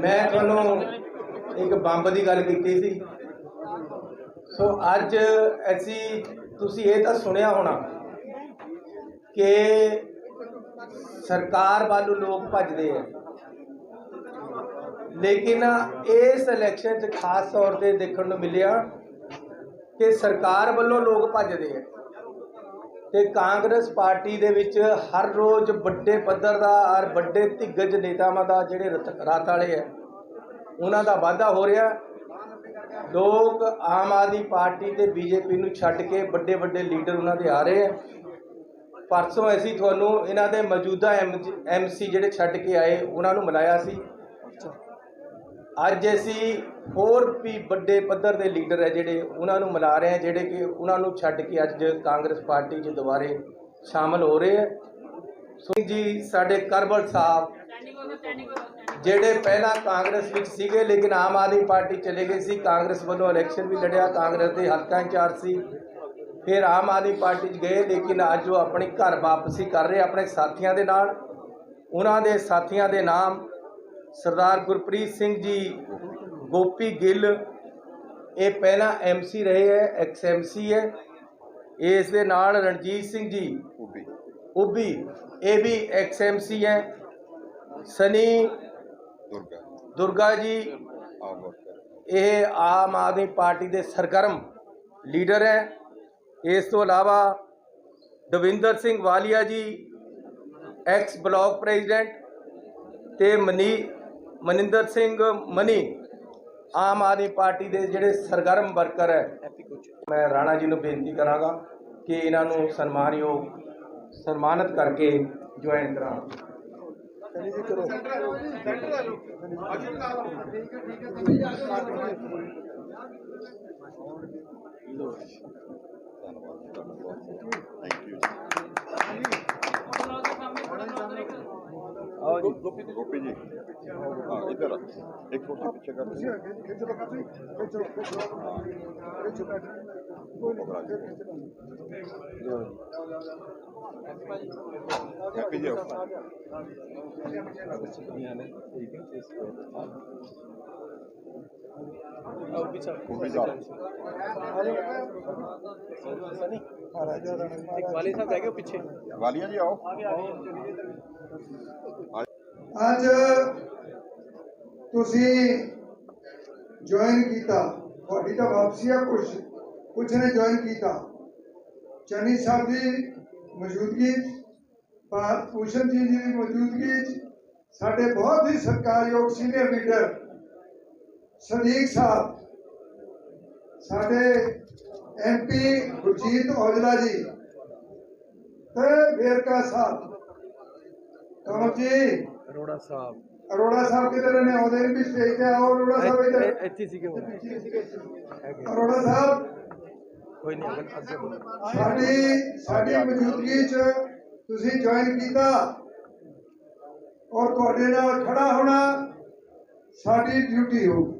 ਮੈਂ ਤੁਹਾਨੂੰ ਇੱਕ ਬੰਬ ਦੀ ਗੱਲ ਕੀਤੀ ਸੀ। ਸੋ ਅੱਜ ਅਸੀਂ, ਤੁਸੀਂ ਇਹ ਤਾਂ ਸੁਣਿਆ ਹੋਣਾ ਕਿ ਸਰਕਾਰ ਵੱਲੋਂ ਲੋਕ ਭੱਜਦੇ ਆ। ਲੇਕਿਨ ਇਸ ਇਲੈਕਸ਼ਨ 'ਚ ਖਾਸ ਤੌਰ ਤੇ ਦੇਖਣ ਨੂੰ ਮਿਲਿਆ ਕਿ ਸਰਕਾਰ ਵੱਲੋਂ ਲੋਕ ਭੱਜਦੇ ਆ। ਤੇ ਕਾਂਗਰਸ ਪਾਰਟੀ ਦੇ ਵਿੱਚ ਹਰ ਰੋਜ਼ ਵੱਡੇ ਪੱਧਰ ਦਾ ਔਰ ਵੱਡੇ ਧਿੱਗਜ ਨੇਤਾਵਾਂ ਦਾ ਜਿਹੜੇ ਰਤ- ਰਾਤ ਵਾਲੇ ਆ, ਉਹਨਾਂ ਦਾ ਵਾਧਾ ਹੋ ਰਿਹਾ। ਲੋਕ ਆਮ ਆਦਮੀ ਪਾਰਟੀ ਤੇ ਬੀਜੇਪੀ ਨੂੰ ਛੱਡ ਕੇ ਵੱਡੇ ਵੱਡੇ ਲੀਡਰ ਉਹਨਾਂ ਦੇ ਆ ਰਹੇ ਆ। ਪਰਸੋਂ ਅਸੀਂ ਤੁਹਾਨੂੰ ਇਹਨਾਂ ਦੇ ਮੌਜੂਦਾ ਐਮਸੀ ਜਿਹੜੇ ਛੱਡ ਕੇ ਆਏ, ਉਹਨਾਂ ਨੂੰ ਮਿਲਾਇਆ ਸੀ। ਅੱਜ ਅਸੀਂ ਹੋਰ ਵੀ ਵੱਡੇ ਪੱਧਰ ਦੇ ਲੀਡਰ ਹੈ ਜਿਹੜੇ ਉਹਨਾਂ ਨੂੰ ਮਿਲਾ ਰਹੇ ਹਾਂ, ਜਿਹੜੇ ਕਿ ਉਹਨਾਂ ਨੂੰ ਛੱਡ ਕੇ ਅੱਜ ਕਾਂਗਰਸ ਪਾਰਟੀ 'ਚ ਦੁਬਾਰੇ ਸ਼ਾਮਲ ਹੋ ਰਹੇ ਹੈ। ਸੋ ਜੀ, ਸਾਡੇ ਕਰਬਲ ਸਾਹਿਬ, ਜਿਹੜੇ ਪਹਿਲਾਂ ਕਾਂਗਰਸ ਵਿੱਚ ਸੀਗੇ, ਲੇਕਿਨ ਆਮ ਆਦਮੀ ਪਾਰਟੀ ਚਲੇ ਗਏ ਸੀ, ਕਾਂਗਰਸ ਵੱਲੋਂ ਇਲੈਕਸ਼ਨ ਵੀ ਲੜਿਆ, ਕਾਂਗਰਸ ਦੇ ਹਲਕਾ ਇੰਚਾਰਜ ਸੀ, ਫਿਰ ਆਮ ਆਦਮੀ ਪਾਰਟੀ 'ਚ ਗਏ, ਲੇਕਿਨ ਅੱਜ ਉਹ ਆਪਣੇ ਘਰ ਵਾਪਸੀ ਕਰ ਰਹੇ, ਆਪਣੇ ਸਾਥੀਆਂ ਦੇ ਨਾਲ। ਉਹਨਾਂ ਦੇ ਸਾਥੀਆਂ ਦੇ ਨਾਮ ਸਰਦਾਰ ਗੁਰਪ੍ਰੀਤ ਸਿੰਘ ਜੀ ਗੋਪੀ ਗਿੱਲ ਇਹ ਪਹਿਲਾਂ ਐਮਸੀ ਰਹੇ ਹੈ ਐਕਸ ਐਮਸੀ ਹੈ। ਇਸ ਦੇ ਨਾਲ ਰਣਜੀਤ ਸਿੰਘ ਜੀ ਉਬੀ ਉਬੀ ਇਹ ਵੀ ਐਕਸ ਐਮਸੀ ਹੈ। ਸਨੀ ਦੁਰਗਾ। ਦੁਰਗਾ ਜੀ ਇਹ ਆਮ ਆਦਮੀ ਪਾਰਟੀ ਦੇ ਸਰਗਰਮ ਲੀਡਰ ਹੈ। ਇਸ ਤੋਂ ਇਲਾਵਾ Davinder Singh Walia ji ex block president ਤੇ ਮਨੀ ਮਨਿੰਦਰ ਸਿੰਘ ਮਨੀ, ਆਮ ਆਦਮੀ ਪਾਰਟੀ ਦੇ ਜਿਹੜੇ ਸਰਗਰਮ ਵਰਕਰ ਹੈ, ਮੈਂ ਰਾਣਾ ਜੀ ਨੂੰ ਬੇਨਤੀ ਕਰਾਂਗਾ ਕਿ ਇਹਨਾਂ ਨੂੰ ਸਨਮਾਨਯੋਗ, ਸਨਮਾਨਿਤ ਕਰਕੇ ਜੁਆਇਨ ਕਰਾਂ ਥੈਂਕ ਯੂ ਆਓ ਜੀ ਗੋਪੀ ਜੀ ਗੋਪੀ ਜੀ ਹਾਂ ਇੱਧਰ ਆ। ਇੱਕ ਕੁਰਸੀ ਪਿੱਛੇ ਕਰ ਤੁਸੀਂ ਹੈਪੀ ਜੀ ਆਓ। ਗੋਪੀ ਜੀ ਆਓ। ਵਾਲੀ ਸਾਹਿਬ ਬਹਿ ਗਏ ਪਿੱਛੇ ਵਾਲੀਆ ਜੀ ਆਓ ਅੱਜ ਤੁਸੀਂ ਜੁਆਇਨ ਕੀਤਾ। ਤੁਹਾਡੀ ਤਾਂ ਵਾਪਸੀ ਆ ਕੁਛ। ਕੁਛ ਨੇ ਜੁਆਇਨ ਕੀਤਾ। ਚੰਨੀ ਸਾਹਿਬ ਦੀ ਮੌਜੂਦਗੀ 'ਚ, ਭਾਰਤ ਜੀ ਦੀ ਮੌਜੂਦਗੀ ਸਾਡੇ ਬਹੁਤ ਹੀ ਸਰਕਾਰਯੋਗ ਸੀਨੀਅਰ ਲੀਡਰ ਸਦੀਕ ਸਾਹਿਬ ਸਾਡੇ ਐਮਪੀ ਗੁਰਜੀਤ ਔਜਲਾ ਜੀ ਤੇ ਵੇਰਕਾ ਸਾਹਿਬ। ਕਮਲ ਜੀ ਅਰੋੜਾ ਸਾਹਿਬ। ਅਰੋੜਾ ਸਾਹਿਬ ਕਿਧਰ ਨੇ ਆਉਂਦੇ ਨੇ ਵੀ ਸਟੇਜ ਤੇ ਆਓ ਅਰੋੜਾ ਸਾਹਿਬ ਇੱਧਰ ਇੱਥੇ ਸੀਗੇ ਹੁਣ। ਅਰੋੜਾ ਸਾਹਿਬ ਕੋਈ ਨਹੀਂ ਅੱਗੇ ਸਾਡੀ ਸਾਡੀ ਮੌਜੂਦਗੀ 'ਚ ਤੁਸੀਂ ਜੁਆਇਨ ਕੀਤਾ ਔਰ ਤੁਹਾਡੇ ਨਾਲ ਖੜਾ ਹੋਣਾ ਸਾਡੀ ਡਿਊਟੀ ਹੋਊ।